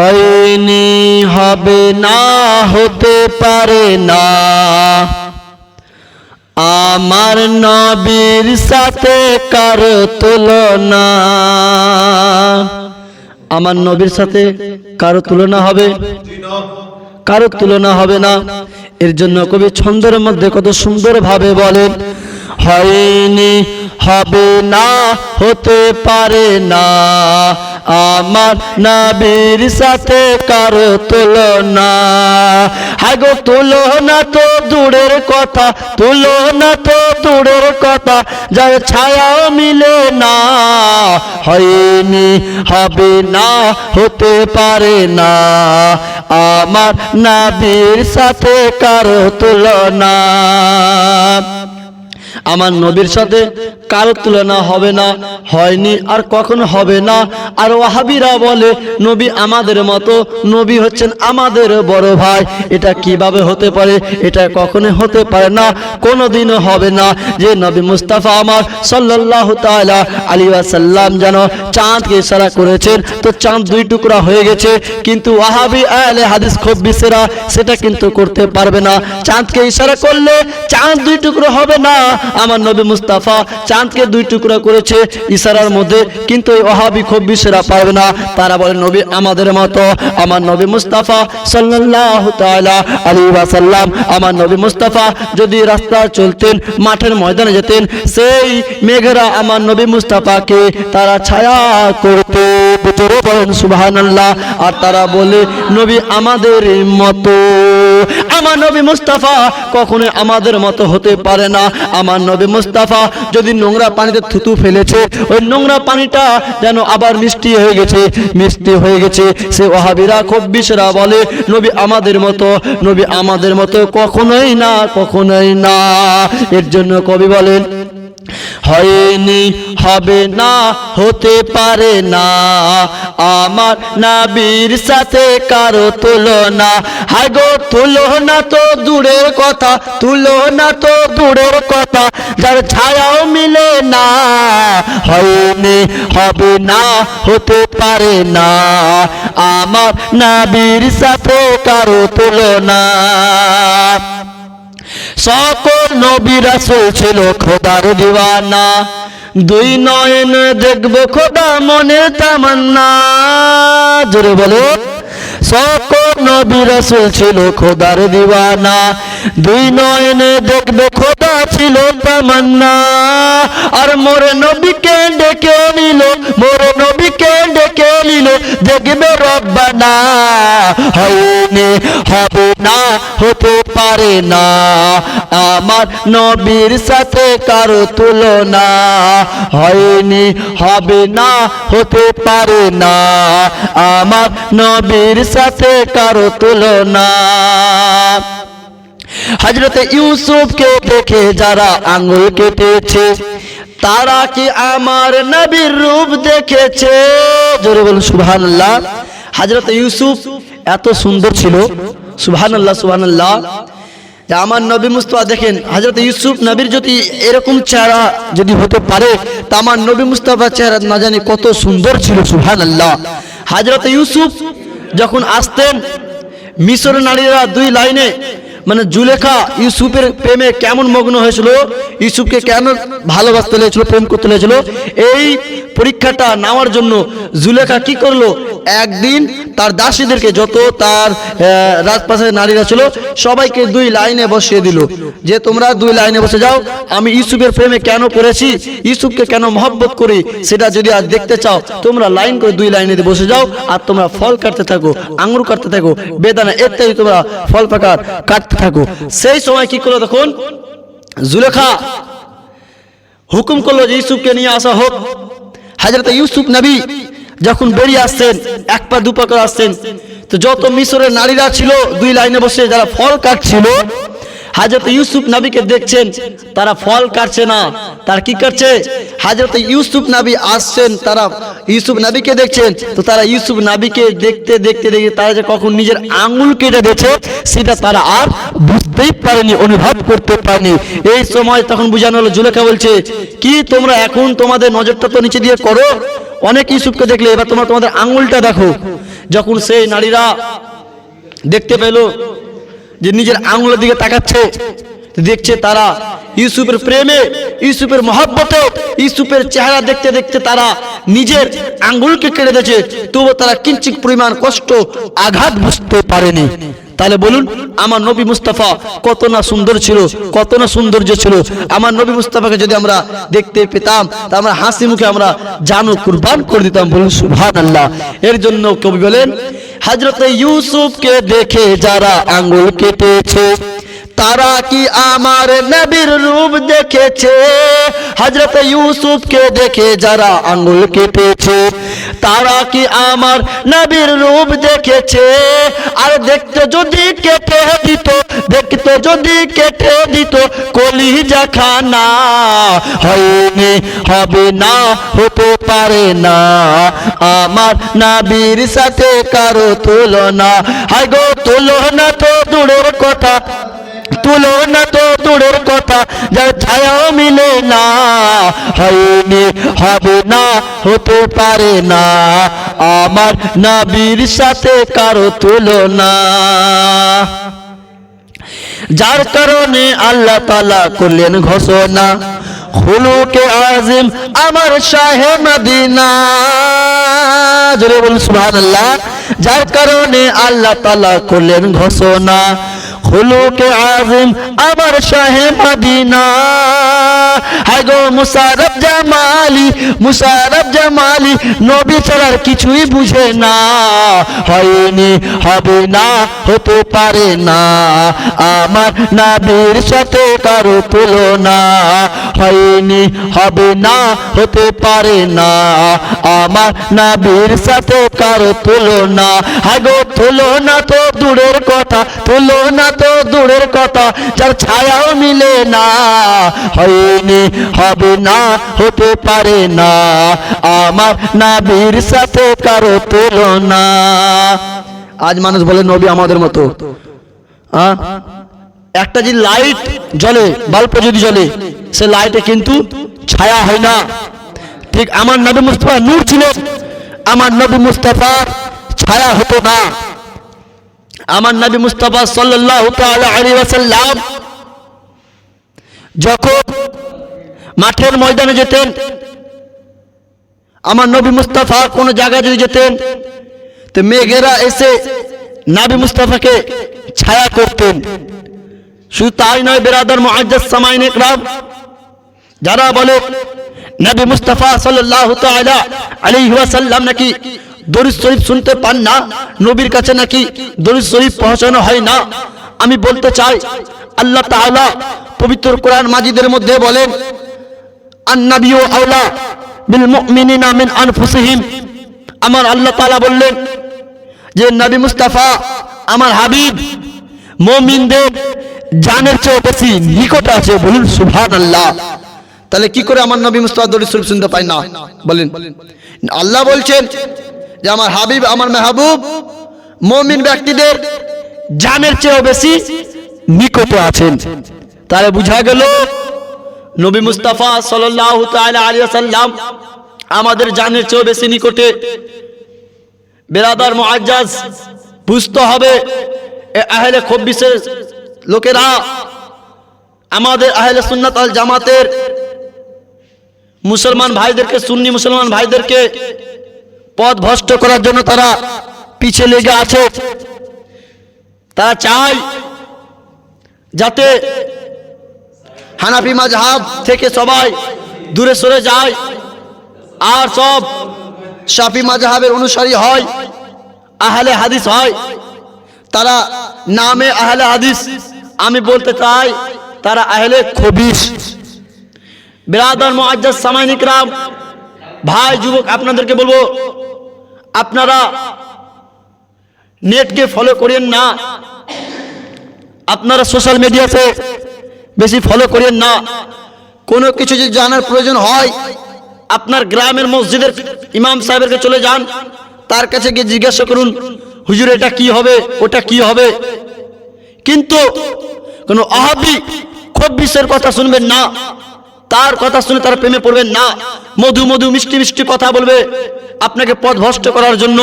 হয়নি, হবে না, হতে পারে না। আমার নবীর সাথে কারও তুলনা। আমার নবীর সাথে কারও তুলনা হবে? কারও তুলনা হবে না। এর জন্য কবি ছন্দের মধ্যে কত সুন্দর ভাবে বলেন হয়নি, হবে না, হতে পারে না। আমার নাবির সাথে কারও তুলনা। হাগো তুলনা তো দূরের কথা তুলনা তো দূরের কথা, যার ছায়া মিলে না, হয়নি, হবে না, হতে পারে না। আমার নাবির সাথে কারও তুলনা। আমার নবীর সাথে কারও তুলনা হবে না? হয়নি আর কখনো হবে না। আর ওয়াহাবিরা বলে, নবী আমাদের মতো, নবী হচ্ছেন আমাদের বড় ভাই। এটা কীভাবে হতে পারে? এটা কখনো হতে পারে না। কোনোদিনও হবে না যে নবী মুস্তাফা আমার সাল্লাহ তাআলা আলী সাল্লাম যেন চাঁদকে ইশারা করেছেন। তো চাঁদ দুই টুকরা হয়ে গেছে, কিন্তু ওয়াহাবি আহলে হাদিস খব্বিসেরা সেটা কিন্তু করতে পারবে না। চাঁদকে ইশারা করলে চাঁদ দুই টুকরো হবে না। আমার নবী মুস্তাফা চাঁদকে দুই টুকরো করেছে ইশারার মধ্যে, কিন্তু এই ওহাবি খব্বিসেরা পারবে না। তারা বলে, নবী আমাদের মতো, আমার নবী মুস্তাফা সাল্লাহ আলী সাল্লাম আমার নবী মুস্তাফা যদি রাস্তা চলতেন, মাঠের ময়দানে যেতেন, সেই মেঘেরা আমার নবী মুস্তাফাকে তারা ছায়া করতে। জোরে বলেন, সুবহানাল্লাহ। আর তারা বলে, নবী আমাদের মতো। আমার নবী মুস্তাফা কখনো আমাদের মতো হতে পারে না। আমার নবী মুস্তাফা যদি নোংরা পানিতে থুতু ফেলেছে, ওই নোংরা পানিটা যেন আবার মিষ্টি হয়ে গেছে, মিষ্টি হয়ে গেছে। সে ওহাবিরা খব্বিশরা বলে, নবী আমাদের মতো, নবী আমাদের মতো কখনোই না কখনোই না। এর জন্য কবি বলেন হয়নি, হবে না, হতে পারে না। আমার নাবির সাথে কারও তুলনা। হায় গো তুলনা তো দূরের কথা তুলনা তো দূরের কথা, যার ছায়াও মিলে না। হয়নি, হবে না, হতে পারে না। আমার নাবির সাথে কারও তুলনা। সকল নবী রাসূল ছিল খোদার দিওয়ানা। দুই নয়ন দেখব খোদা মনে তামান্না। জোরে বলো সকল নবী রাসূল ছিল খোদার দিওয়ানা। দুই নয়নে দেখবে খোদা ছিল তামান্না। আর নবীকে ডেকে নিল নবীকে ডেকে নিল, দেখবে রব্বানা। হবে না হতে পারে না। আমার নবীর সাথে কারও তুলনা হয়নি, হবে না, হতে পারে না। আমার নবীর সাথে কারও তুলনা। হজরতে ইউসুফকে দেখে যারা আঙ্গুল কেটেছে, তারা কি আমার নবীর রূপ দেখেছে? জোরে বলুন, সুবহানাল্লাহ। হজরত ইউসুফ এত সুন্দর ছিল। সুবহানাল্লাহ সুবহানাল্লাহ। যে আমার নবী মুস্তফা দেখেন হজরত ইউসুফ নবীর যদি এরকম চেহারা যদি হতে পারে, তা আমার নবী মুস্তফার চেহারা না জানি কত সুন্দর ছিল, সুবহানাল্লাহ। হজরত ইউসুফ যখন আসতেন মিশর নারীরা দুই লাইনে মানে জুলেখা ইউসুফের প্রেমে কেমন মগ্ন হয়েছিল, ইউসুফকে কেন ভালোবাসতে লেগেছিল, প্রেম করতে লেগেছিল, এই পরীক্ষাটা নেওয়ার জন্য জুলেখা কি করল? একদিন তার দাসীদেরকে যত তার রাজপ্রাসাদের নারীরা ছিল, সবাইকে দুই লাইনে বসিয়ে দিল। যে তোমরা দুই লাইনে বসে যাও, আমি ইউসুফের প্রেমে কেন পড়েছি, ইউসুফকে কেন মহব্বত করি, সেটা যদি আর দেখতে চাও, তোমরা লাইন করে দুই লাইনে বসে যাও, আর তোমরা ফল কাটতে থাকো, আঙুর কাটতে থাকো, বেদানা ইত্যাদি তোমরা ফল পাকার কাটতে থাকো। সেই সময় কি করল তখন জুলেখা হুকুম করল যে ইউসুফকে নিয়ে আসা হোক। হাজরত ইউসুফ নবী যখন বেরিয়ে আসছেন, এক পা দু পা করে আসছেন, তো যত মিশরের নারীরা ছিল, দুই লাইনে বসে যারা ফল কাটছিল, হাজরত ইউসুফ নবীকে দেখছেন, তারা ফল কাটছে না। তার কি করছে হাজরত ইউসুফ নবী আসছেন, তারা ইউসুফ নবীকে দেখছেন, তো তারা ইউসুফ নাবিকে দেখতে দেখতে দেখতে তারা যে কখন নিজের আঙুল কেটে দিয়েছে, সেটা তারা আর বুঝতেই পারেনি, অনুভব করতে পারেনি। এই সময় তখন বুঝানো হলো, জুলেখা বলছে, কি তোমরা এখন তোমাদের নজরটা তো নিচে দিয়ে করো? অনেক ইউসুফকে দেখলে, এবার তোমরা তোমাদের আঙুলটা দেখো। যখন সেই নারীরা দেখতে পেল যে নিজের আঙুলের দিকে তাকাচ্ছে দেখছে তারা ইউসুফের প্রেমে, ইউসুফের মহাব্বতে, ইউসুফের চেহারা দেখতে দেখতে তারা নিজের আঙ্গুলকে কেড়ে দিয়েছে তবু তারা কিঞ্চিত পরিমাণ কষ্ট, আঘাত বুঝতে পারেনি। তাহলে বলুন, আমার নবী মুস্তাফা কত না সুন্দর ছিল, কত না সৌন্দর্য ছিল। আমার নবী মুস্তাফাকে যদি আমরা দেখতে পেতাম, তা আমরা হাসি মুখে আমরা জানো কুরবান করে দিতাম। বলুন সুভান আল্লাহ এর জন্য কবি বলেন, হজরত ইউসুফকে দেখে যারা আঙ্গুল কেটেছে তারা কি আমার নবীর রূপ দেখেছে? হজরত ইউসুফকে দেখে যারা আঙ্গুল কেটেছে তারা কি আমার নবীর রূপ দেখেছে? আর দেখতে যদি কেটে দিত, দেখতে যদি কেটে দিত, কলিজা খানা হয়নি, হবে না, হতে পারে না। আমার নাবির সাথে কারও তুলনা হাই গো, তুলনা তো দূরের কথা। তুলনা তো দূরের কথা, যার ছায়াও মিলে না, হয়নি, হবে না, হতে পারে না। আমার নাবির সাথে কারও তুলনা। যার কারণে আল্লাহ তালা করলেন ঘোষণা হুলুকে আজিম আমার শাহে মদিনা। জোরে বলুন সুবহানাল্লাহ। যার কারণে আল্লাহ তালা করলেন ঘোষণা হুলুকে আজিম আমার শাহে মদিনা। হাই গো মুসারফ জামালি মুসারফ জামালি, নবী ছাড়ার কিছুই বুঝে না। হয়নি, হবে না, হতে পারে না। আমার নাবির সাথে কারও তুলনা। হয়নি হবে না, হতে পারে না। আমার নাবির সাথে কারও তুলনা। হাগো তুলনা তো দূরের কথা, তুলনা তো দূরের কথা, যার ছায়াও মিলে না। হয়নি, হবে না, হতে পারে না। আমার নাবির সাথে কারও তুলনা। আজ মানুষ বলে, নবী আমাদের মতো। একটা যদি লাইট জ্বলে, বাল্ব যদি জ্বলে সে লাইটে কিন্তু ছায়া হয় না। ঠিক আমার নবী মুস্তফা নূর ছিলেন আমার নবী মুস্তফা ছায়া হতো না। আমার নবী মুস্তফা সাল্লাল্লাহু তাআলা আলাইহি ওয়াসাল্লাম যখন মাঠের ময়দানে যেতেন, আমার নবী মুস্তাফা কোন জায়গায় যদি যেতেন, তো মেঘেরা এসে নাবি মুস্তাফাকে ছায়া করতেন। শুধু তাই নয়, বেরাদার মুআজ্জাজ সামাইন ইকরাম যারা বলে, নবী মুস্তাফা তাআলা আলাইহি ওয়াসাল্লাম নাকি দরুদ শরীফ শুনতে পান না? নবীর কাছে নাকি দরুদ শরীফ পৌঁছানো হয় না? আমি বলতে চাই, আল্লাহ তাআলা পবিত্র কোরআন মাজিদের মধ্যে বলেন আন্নাবিউ আওলা বিল মুমিনিনা মিন আনফুসিহিম। আমার আল্লাহ তাআলা বললেন, যে নবী মুস্তাফা আমার হাবিব, মুমিনদের জানের চেয়ে বেশি নিকটে আছে। বলুন, সুবহানাল্লাহ। তাহলে কি করে আমার নবী দরুদ শরীফ শুনতে পাই না? বলেন। আল্লাহ বলছেন যে আমার হাবিব, আমার মেহবুব, মমিন ব্যক্তিদের জানের চেয়েও বেশি নিকটে আছেন। তাহলে বুঝা গেল, নবী মুস্তাফা ওয়াসাল্লাম আমাদের জানের চেয়েও বেশি নিকটে। বেরাদার মুআজ্জাজ, বুঝতে হবে আহলে খব্বিসের লোকেরা, আমাদের আহলে সুন্নাত আল জামাতের মুসলমান ভাইদেরকে, সুন্নি মুসলমান ভাইদেরকে পথ ভ্রষ্ট করার জন্য তারা পিছে লেগে আছে। তারা চায় যাতে হানাফি মাঝহাব থেকে সবাই দূরে সরে যায় আর সব শাফি মাঝহাবের অনুসারী হয়, আহলে হাদিস হয়। তারা নামে আহলে হাদিস, আমি বলতে চাই তারা আহলে খবিস বিরাদর মুআজ্জাজ সামাইন ইকরাম। ভাই, যুবক, আপনাদেরকে বলব, আপনারা নেটকে ফলো করেন না। আপনারা সোশ্যাল মিডিয়াতে বেশি ফলো করেন না। কোনো কিছু যদি জানার প্রয়োজন হয়, আপনার গ্রামের মসজিদের ইমাম সাহেবের চলে যান, তার কাছে গিয়ে জিজ্ঞাসা করুন, হুজুর, এটা কি হবে? ওটা কি হবে? কিন্তু কোনো অহাবি, খুব বিশ্বের কথা শুনবেন না। তার কথা শুনে তারা প্রেমে পড়বেন না। মধু মধু, মিষ্টি মিষ্টি কথা বলবে। আপনাকে পথ ভ্রষ্ট করার জন্য